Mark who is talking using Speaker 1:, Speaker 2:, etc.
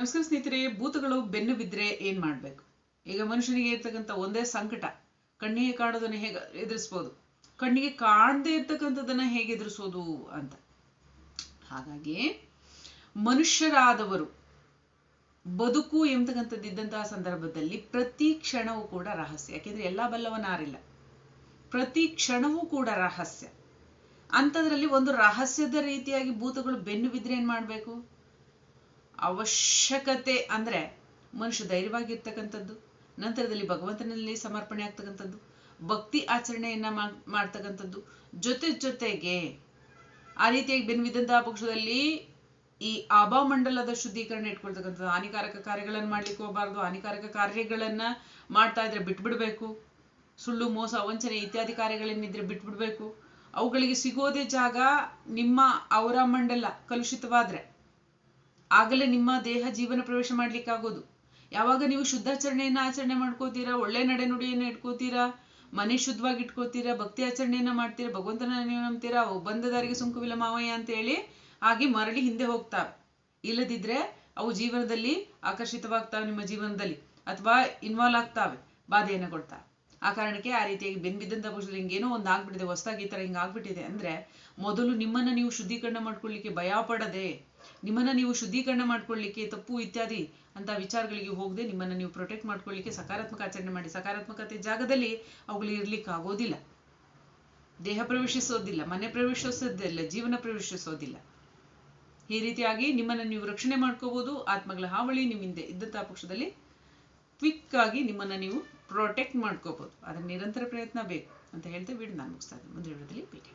Speaker 1: ನಮಸ್ಕಾರ ಸ್ನೇಹಿತರೆ, ಭೂತಗಳು ಬೆನ್ನು ಬಿದ್ದರೆ ಏನ್ ಮಾಡ್ಬೇಕು? ಈಗ ಮನುಷ್ಯನಿಗೆ ಇರ್ತಕ್ಕಂಥ ಒಂದೇ ಸಂಕಟ, ಕಣ್ಣಿಗೆ ಕಾಡೋದನ್ನ ಹೇಗೆ ಎದುರಿಸ್ಬೋದು? ಕಣ್ಣಿಗೆ ಕಾಣದೇ ಇರ್ತಕ್ಕಂಥದ್ದನ್ನ ಹೇಗೆ ಎದುರಿಸೋದು ಅಂತ. ಹಾಗಾಗಿ ಮನುಷ್ಯರಾದವರು, ಬದುಕು ಎಂಬತಕ್ಕಂಥದ್ದು ಇದ್ದಂತಹ ಸಂದರ್ಭದಲ್ಲಿ ಪ್ರತಿ ಕ್ಷಣವೂ ಕೂಡ ರಹಸ್ಯ. ಯಾಕೆಂದ್ರೆ ಎಲ್ಲಾ ಬಲ್ಲವನಾರಿಲ್ಲ ಪ್ರತಿ ಕ್ಷಣವೂ ಕೂಡ ರಹಸ್ಯ. ಅಂಥದ್ರಲ್ಲಿ ಒಂದು ರಹಸ್ಯದ ರೀತಿಯಾಗಿ ಭೂತಗಳು ಬೆನ್ನು ಬಿದ್ರೆ ಏನ್ ಮಾಡಬೇಕು? ಅವಶ್ಯಕತೆ ಅಂದರೆ ಮನುಷ್ಯ ಧೈರ್ಯವಾಗಿರ್ತಕ್ಕಂಥದ್ದು, ನಂತರದಲ್ಲಿ ಭಗವಂತನಲ್ಲಿ ಸಮರ್ಪಣೆ ಆಗ್ತಕ್ಕಂಥದ್ದು, ಭಕ್ತಿ ಆಚರಣೆಯನ್ನ ಮಾಡ್ತಕ್ಕಂಥದ್ದು. ಜೊತೆ ಜೊತೆಗೆ ಆ ರೀತಿಯಾಗಿ ಬೆನ್ವಿದಂತಹ ಪಕ್ಷದಲ್ಲಿ ಈ ಆಭಾಮಂಡಲದ ಶುದ್ಧೀಕರಣ ಇಟ್ಕೊಳ್ತಕ್ಕಂಥದ್ದು. ಹಾನಿಕಾರಕ ಕಾರ್ಯಗಳನ್ನು ಮಾಡ್ಲಿಕ್ಕೆ ಹೋಗಬಾರ್ದು, ಹಾನಿಕಾರಕ ಕಾರ್ಯಗಳನ್ನ ಮಾಡ್ತಾ ಇದ್ರೆ ಬಿಟ್ಬಿಡ್ಬೇಕು. ಸುಳ್ಳು, ಮೋಸ, ವಂಚನೆ ಇತ್ಯಾದಿ ಕಾರ್ಯಗಳೇನಿದ್ರೆ ಬಿಟ್ಬಿಡ್ಬೇಕು. ಅವುಗಳಿಗೆ ಸಿಗೋದೇ ಜಾಗ ನಿಮ್ಮ ಅವರ ಮಂಡಲ, ಕಲುಷಿತವಾದ್ರೆ. ಆಗಲೇ ನಿಮ್ಮ ದೇಹ ಜೀವನ ಪ್ರವೇಶ ಮಾಡ್ಲಿಕ್ಕೆ ಆಗೋದು ಯಾವಾಗ ನೀವು ಶುದ್ಧಾಚರಣೆಯನ್ನ ಆಚರಣೆ ಮಾಡ್ಕೋತೀರಾ, ಒಳ್ಳೆ ನಡೆನುಡಿಯನ್ನ ಇಟ್ಕೋತೀರಾ, ಮನೆ ಶುದ್ಧವಾಗಿ ಇಟ್ಕೋತೀರಾ, ಭಕ್ತಿ ಆಚರಣೆಯನ್ನ ಮಾಡ್ತೀರಾ, ಭಗವಂತನ ನೀವು ನಂಬ್ತೀರಾ ಅವು ಬಂದ ದಾರಿಗೆ ಸುಂಕವಿಲ್ಲ ಮಾವಯ್ಯ ಅಂತ ಹೇಳಿ ಹಾಗೆ ಮರಳಿ ಹಿಂದೆ ಹೋಗ್ತಾ. ಇಲ್ಲದಿದ್ರೆ ಅವು ಜೀವನದಲ್ಲಿ ಆಕರ್ಷಿತವಾಗ್ತಾವೆ, ನಿಮ್ಮ ಜೀವನದಲ್ಲಿ, ಅಥವಾ ಇನ್ವಾಲ್ವ್ ಆಗ್ತಾವೆ, ಬಾಧೆಯನ್ನು ಕೊಡ್ತಾ ಆ ಕಾರಣಕ್ಕೆ ಆ ರೀತಿಯಾಗಿ ಬೆನ್ಬಿದ್ದಂತ ಪಕ್ಷದಲ್ಲಿ ಹಿಂಗೇನೋ ಒಂದು ಆಗ್ಬಿಟ್ಟಿದೆ, ಹೊಸದಾಗಿ ಈ ತರ ಹಿಂಗಾಗ್ಬಿಟ್ಟಿದೆ ಅಂದ್ರೆ ಮೊದಲು ನಿಮ್ಮನ್ನ ನೀವು ಶುದ್ಧೀಕರಣ ಮಾಡ್ಕೊಳ್ಳಿಕ್ಕೆ ಭಯ ಪಡದೆ ನಿಮ್ಮನ್ನ ನೀವು ಶುದ್ಧೀಕರಣ ಮಾಡ್ಕೊಳ್ಳಿಕ್ಕೆ, ತಪ್ಪು ಇತ್ಯಾದಿ ಅಂತ ವಿಚಾರಗಳಿಗೆ ಹೋಗದೆ ನಿಮ್ಮನ್ನ ನೀವು ಪ್ರೊಟೆಕ್ಟ್ ಮಾಡ್ಕೊಳ್ಳಿಕ್ಕೆ, ಸಕಾರಾತ್ಮಕ ಆಚರಣೆ ಮಾಡಿ, ಸಕಾರಾತ್ಮಕತೆ ಜಾಗದಲ್ಲಿ ಅವುಗಳು ಇರ್ಲಿಕ್ಕೆ ಆಗೋದಿಲ್ಲ ದೇಹ ಪ್ರವೇಶಿಸೋದಿಲ್ಲ, ಮನೆ ಪ್ರವೇಶಿಸೋದಿಲ್ಲ, ಜೀವನ ಪ್ರವೇಶಿಸೋದಿಲ್ಲ. ಈ ರೀತಿಯಾಗಿ ನಿಮ್ಮನ್ನ ನೀವು ರಕ್ಷಣೆ ಮಾಡ್ಕೋಬಹುದು ಆತ್ಮಗಳ ಹಾವಳಿ ನಿಮ್ಮಿಂದ ಇದ್ದಂತಹ ಪಕ್ಷದಲ್ಲಿ ಕ್ವಿಕ್ ಆಗಿ ನಿಮ್ಮನ್ನ ನೀವು ಪ್ರೊಟೆಕ್ಟ್ ಮಾಡ್ಕೋಬಹುದು ಅದರ ನಿರಂತರ ಪ್ರಯತ್ನ ಬೇಕು ಅಂತ ಹೇಳ್ತಾ ವಿಡಿಯೋ ನಾನು ಮುಗಿಸ್ತಾ ಇದ್ದೀನಿ. ಮುಂದಿನ ವಿಡಿಯೋದಲ್ಲಿ ಭೇಟಿ